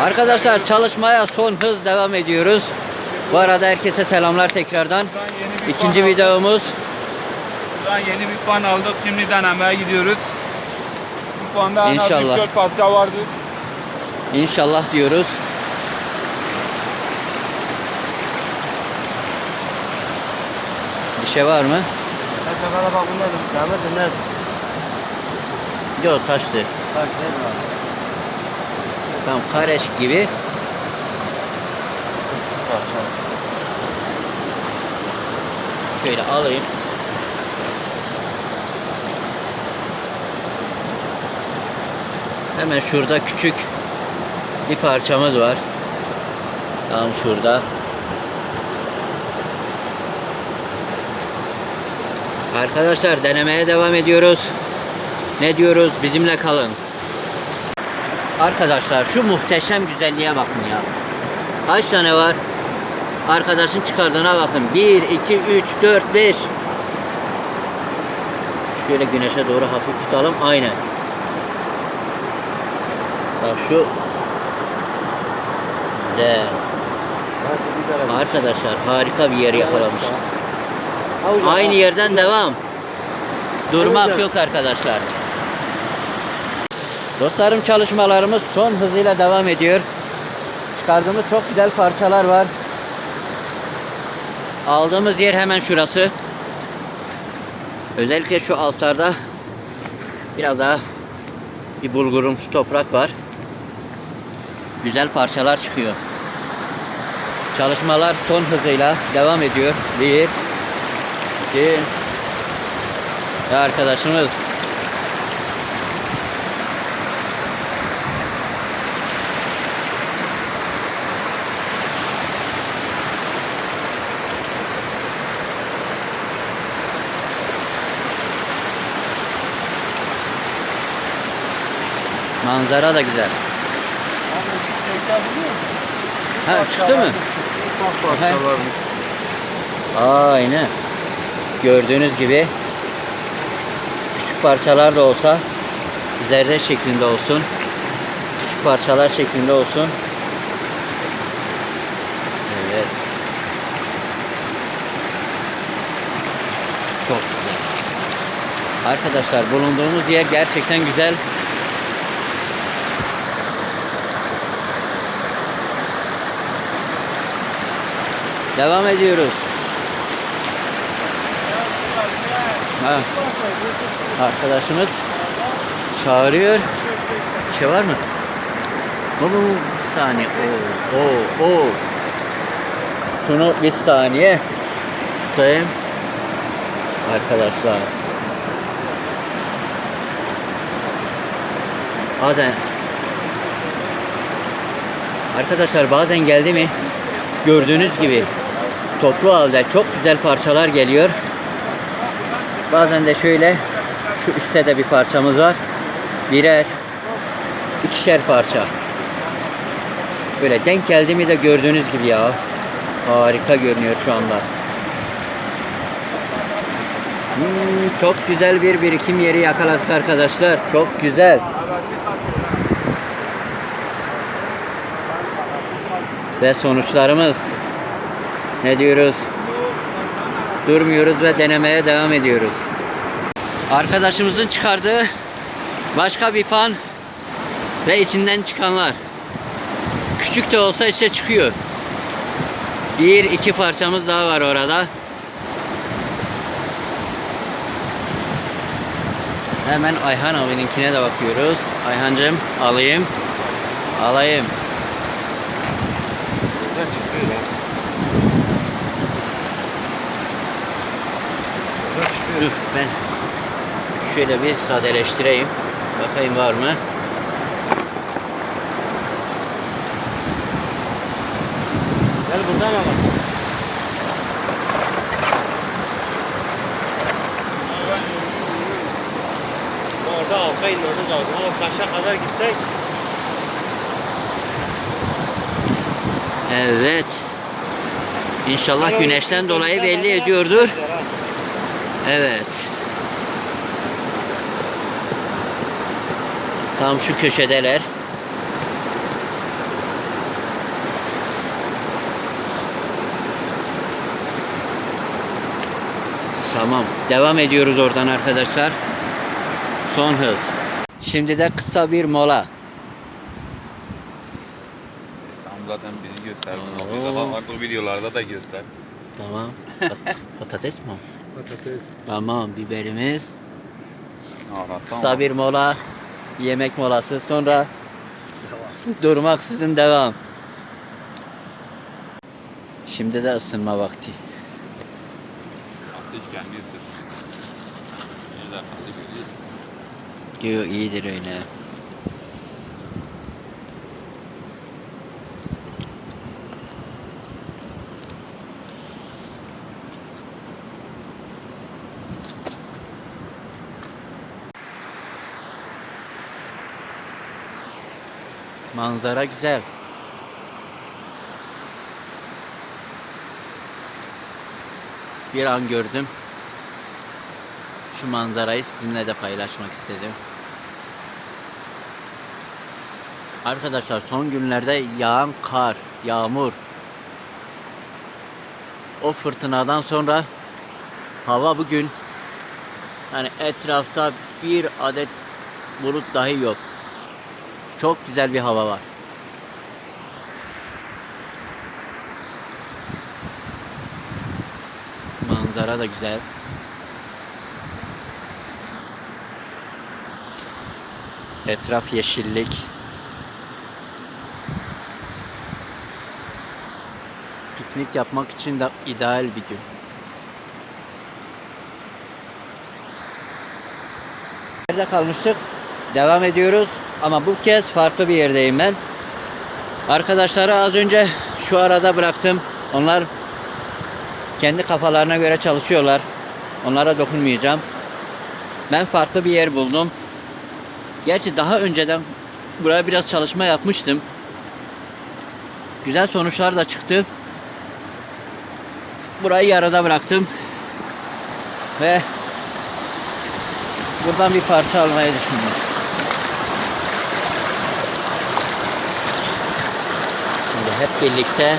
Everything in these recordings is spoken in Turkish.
Arkadaşlar çalışmaya son hız devam ediyoruz. Bu arada herkese selamlar tekrardan. İkinci videomuz. Buradan yeni bir pan aldık. Şimdi denemeye gidiyoruz. Bu panda en az İnşallah. 3-4 parça vardı. İnşallah diyoruz. Bir şey var mı? Kaçaklara bak bunlar Demet döner. Yok taştı. Kaç ne var? Tam kareş gibi. Şöyle alayım. Hemen şurada küçük bir parçamız var. Tam şurada. Arkadaşlar denemeye devam ediyoruz. Ne diyoruz? Bizimle kalın. Arkadaşlar şu muhteşem güzelliğe bakın ya. Kaç tane var? Arkadaşın çıkardığına bakın. 1, 2, 3, 4, 5. Şöyle güneşe doğru hafif tutalım. Aynen. Bak şu Güzel. Arkadaşlar harika bir yer yakalamış. Aynı yerden devam. Durmak yok arkadaşlar. Dostlarım çalışmalarımız son hızıyla devam ediyor. Çıkardığımız çok güzel parçalar var. Aldığımız yer hemen şurası. Özellikle şu altlarda biraz daha bir bulgurumsu toprak var. Güzel parçalar çıkıyor. Çalışmalar son hızıyla devam ediyor. Bir, iki, ve arkadaşımız Manzara da güzel. Ha çıktı mı? Aynen. Gördüğünüz gibi küçük parçalar da olsa zerre şeklinde olsun. Küçük parçalar şeklinde olsun. Evet. Çok güzel. Arkadaşlar bulunduğumuz yer gerçekten güzel. Devam ediyoruz. Ha. Arkadaşımız çağırıyor. Bir şey var mı? Oo, bir saniye. Oo, oo, oo. Şunu bir saniye tutayım. Arkadaşlar. Bazen Arkadaşlar bazen geldi mi gördüğünüz gibi toplu halde çok güzel parçalar geliyor. Bazen de şöyle şu üstte de bir parçamız var. Birer, ikişer parça. Böyle denk geldi mi de gördüğünüz gibi ya. Harika görünüyor şu anda. Hmm, çok güzel bir birikim yeri yakaladık arkadaşlar. Çok güzel. Ve sonuçlarımız ne diyoruz? Durmuyoruz ve denemeye devam ediyoruz. Arkadaşımızın çıkardığı başka bir pan ve içinden çıkanlar. Küçük de olsa işte çıkıyor. Bir iki parçamız daha var orada. Hemen Ayhan abininkine de bakıyoruz. Ayhancığım alayım. Alayım. Dur ben şöyle bir sadeleştireyim. Bakayım var mı? Gel buradan al. Orada alta inmemiz lazım. O taşa kadar gitsek Evet. İnşallah güneşten dolayı belli ediyordur. Evet. Tam şu köşedeler. Tamam. Devam ediyoruz oradan arkadaşlar. Son hız. Şimdi de kısa bir mola. Tam zaten bizi göstermiş. Orada videolarda da göster. Tamam. Pat- patates mi? o? Tamam biberimiz. Kısa bir mola. Yemek molası. Sonra durmaksızın devam. Şimdi de ısınma vakti. Ateş ısıtıyor. Neler ateş. Diyor iyidir öyle. Manzara güzel. Bir an gördüm. Şu manzarayı sizinle de paylaşmak istedim. Arkadaşlar son günlerde yağan kar, yağmur, o fırtınadan sonra hava bugün yani etrafta bir adet bulut dahi yok. Çok güzel bir hava var. Manzara da güzel. Etraf yeşillik. Piknik yapmak için de ideal bir gün. Nerede kalmıştık? Devam ediyoruz ama bu kez farklı bir yerdeyim ben. Arkadaşları az önce şu arada bıraktım. Onlar kendi kafalarına göre çalışıyorlar. Onlara dokunmayacağım. Ben farklı bir yer buldum. Gerçi daha önceden buraya biraz çalışma yapmıştım. Güzel sonuçlar da çıktı. Burayı yarıda bıraktım. Ve buradan bir parça almayı düşündüm. Hep birlikte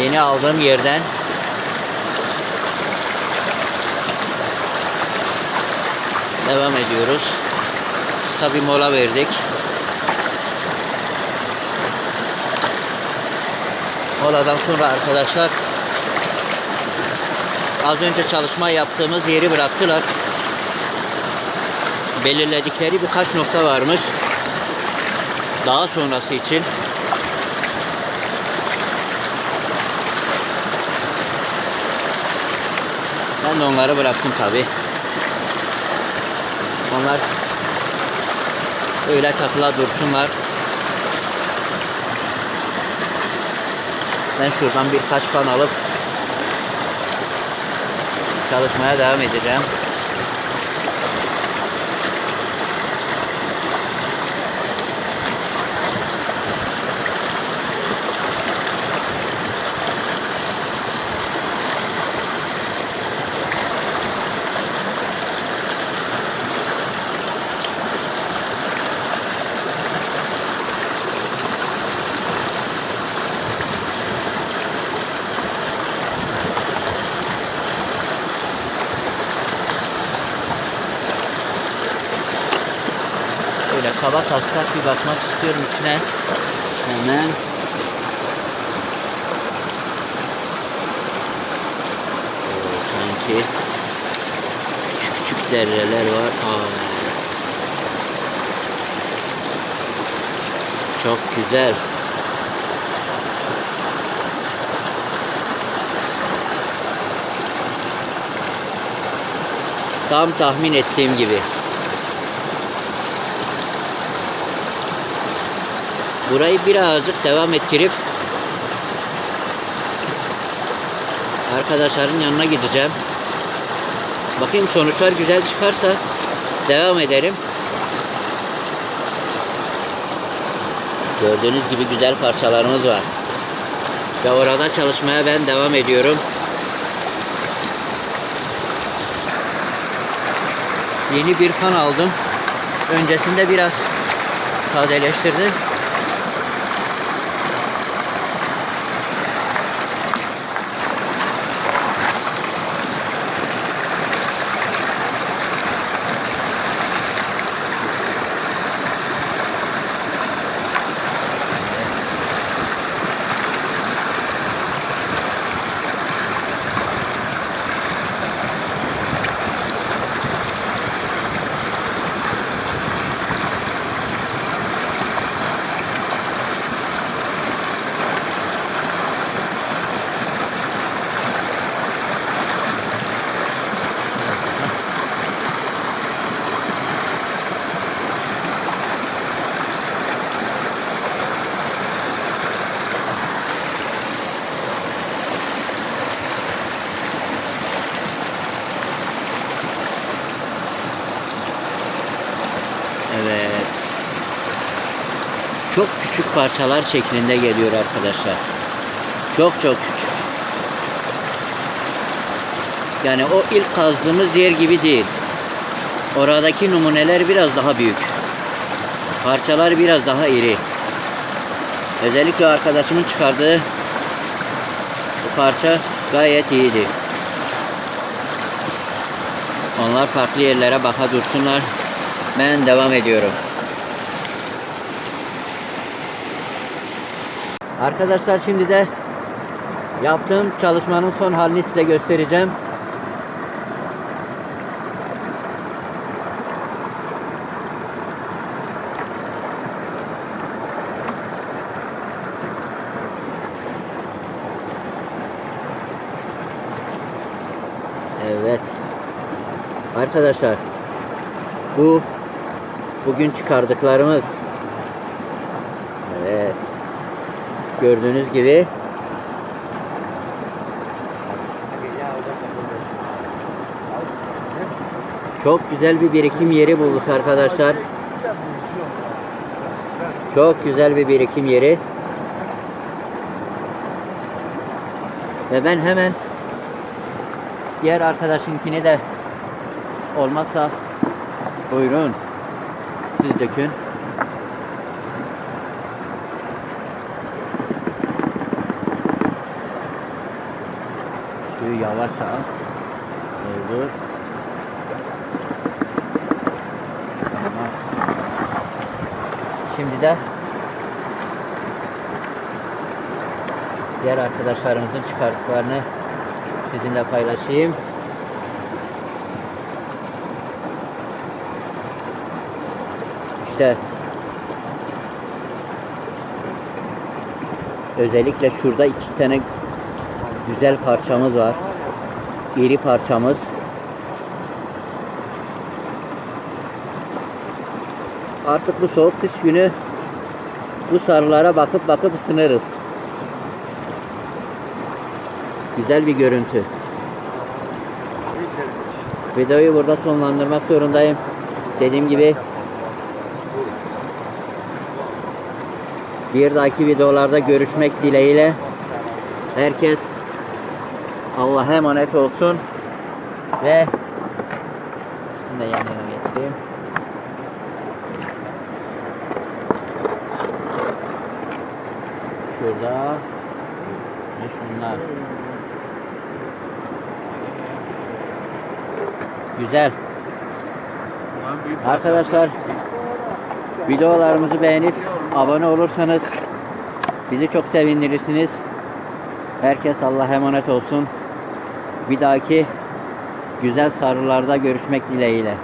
yeni aldığım yerden devam ediyoruz. Kısa bir mola verdik. Moladan sonra arkadaşlar az önce çalışma yaptığımız yeri bıraktılar. Belirledikleri birkaç nokta varmış. Daha sonrası için. Ben de onları bıraktım tabi. Onlar öyle takıla dursunlar. Ben şuradan birkaç kan alıp çalışmaya devam edeceğim. Böyle kaba taslak bir bakmak istiyorum içine. Hemen. Oo, sanki küçük küçük zerreler var. Aa. Çok güzel. Tam tahmin ettiğim gibi. Burayı birazcık devam ettirip arkadaşların yanına gideceğim. Bakayım sonuçlar güzel çıkarsa devam ederim. Gördüğünüz gibi güzel parçalarımız var. Ve orada çalışmaya ben devam ediyorum. Yeni bir fan aldım. Öncesinde biraz sadeleştirdim. çok küçük parçalar şeklinde geliyor arkadaşlar. Çok çok küçük. Yani o ilk kazdığımız yer gibi değil. Oradaki numuneler biraz daha büyük. Parçalar biraz daha iri. Özellikle arkadaşımın çıkardığı bu parça gayet iyiydi. Onlar farklı yerlere baka dursunlar. Ben devam ediyorum. Arkadaşlar şimdi de yaptığım çalışmanın son halini size göstereceğim. Evet. Arkadaşlar bu bugün çıkardıklarımız. Evet. Gördüğünüz gibi çok güzel bir birikim yeri bulduk arkadaşlar. Çok güzel bir birikim yeri. Ve ben hemen diğer arkadaşınkini de olmazsa buyurun siz dökün. Suyu yavaş al. Dur. Tamam. Şimdi de diğer arkadaşlarımızın çıkarttıklarını sizinle paylaşayım. İşte özellikle şurada iki tane güzel parçamız var. İri parçamız. Artık bu soğuk kış günü bu sarılara bakıp bakıp ısınırız. Güzel bir görüntü. Videoyu burada sonlandırmak zorundayım. Dediğim gibi bir dahaki videolarda görüşmek dileğiyle herkes Allah'a emanet olsun ve şimdi de yan yana getireyim. Şurada ve şunlar. Güzel. Arkadaşlar videolarımızı beğenip abone olursanız bizi çok sevindirirsiniz. Herkes Allah'a emanet olsun. Bir dahaki güzel sarılarda görüşmek dileğiyle.